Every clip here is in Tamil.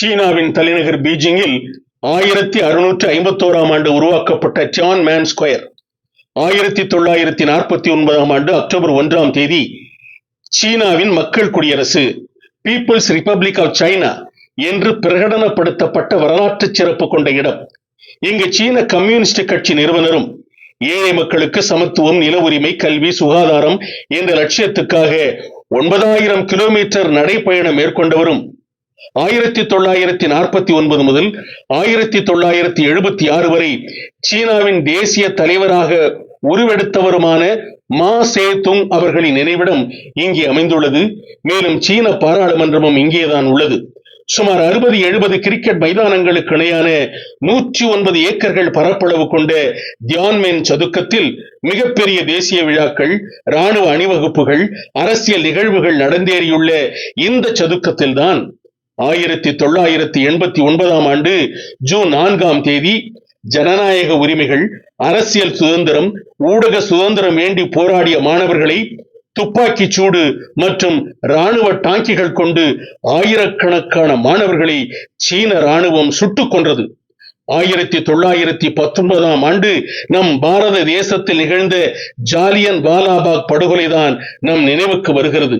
சீனாவின் தலைநகர் பீஜிங்கில் ஆயிரத்தி அறுநூற்றி ஐம்பத்தோராம் ஆண்டு உருவாக்கப்பட்ட ஜான் மேன் ஸ்கொயர் ஆயிரத்தி தொள்ளாயிரத்தி நாற்பத்தி ஒன்பதாம் ஆண்டு அக்டோபர் ஒன்றாம் தேதி சீனாவின் மக்கள் குடியரசு பீப்புள்ஸ் ரிப்பப்ளிக் ஆஃப் சைனா என்று பிரகடனப்படுத்தப்பட்ட வரலாற்று சிறப்பு கொண்ட இடம். இங்கு சீன கம்யூனிஸ்ட் கட்சி நிறுவனரும் ஏழை மக்களுக்கு சமத்துவம் நில உரிமை கல்வி சுகாதாரம் என்ற லட்சியத்துக்காக ஒன்பதாயிரம் கிலோமீட்டர் நடைப்பயணம் மேற்கொண்டவரும் ஆயிரத்தி தொள்ளாயிரத்தி நாற்பத்தி ஒன்பது முதல் ஆயிரத்தி தொள்ளாயிரத்தி எழுபத்தி ஆறு வரை சீனாவின் தேசிய தலைவராக உருவெடுத்தவருமான மா சே துங் அவர்களின் நினைவிடம் இங்கே அமைந்துள்ளது. மேலும் சீன பாராளுமன்றமும் இங்கேதான் உள்ளது. சுமார் அறுபது எழுபது கிரிக்கெட் மைதானங்களுக்கு இணையான நூற்றி ஒன்பது ஏக்கர்கள் பரப்பளவு கொண்ட தியான்மென் சதுக்கத்தில் மிகப்பெரிய தேசிய விழாக்கள் ராணுவ அணிவகுப்புகள் அரசியல் நிகழ்வுகள் நடந்தேறியுள்ள இந்த சதுக்கத்தில்தான் ஆயிரத்தி தொள்ளாயிரத்தி எண்பத்தி ஒன்பதாம் ஆண்டு ஜூன் நான்காம் தேதி ஜனநாயக உரிமைகள் அரசியல் சுதந்திரம் ஊடக சுதந்திரம் வேண்டி போராடிய மாணவர்களை துப்பாக்கி சூடு மற்றும் ராணுவ டாங்கிகள் கொண்டு ஆயிரக்கணக்கான மாணவர்களை சீன ராணுவம் சுட்டுக் கொன்றது. ஆயிரத்தி தொள்ளாயிரத்தி பத்தொன்பதாம் ஆண்டு நம் பாரத தேசத்தில் நிகழ்ந்த ஜாலியன் வாலாபாக் படுகொலைதான் நம் நினைவுக்கு வருகிறது.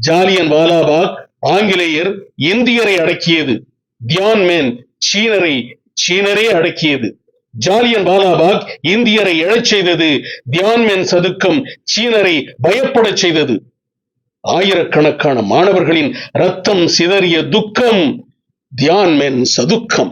ஜாலியன் வாலாபாக் ஆங்கிலேயர் இந்தியரை அடக்கியது. தியான்மேன் சீனரை சீனரே அடக்கியது. ஜாலியன் வாலாபாக் இந்தியரை எழச் செய்தது. தியான்மென் சதுக்கம் சீனரை பயப்படச் செய்தது. ஆயிரக்கணக்கான மாணவர்களின் ரத்தம் சிதறிய துக்கம் தியான்மேன் சதுக்கம்.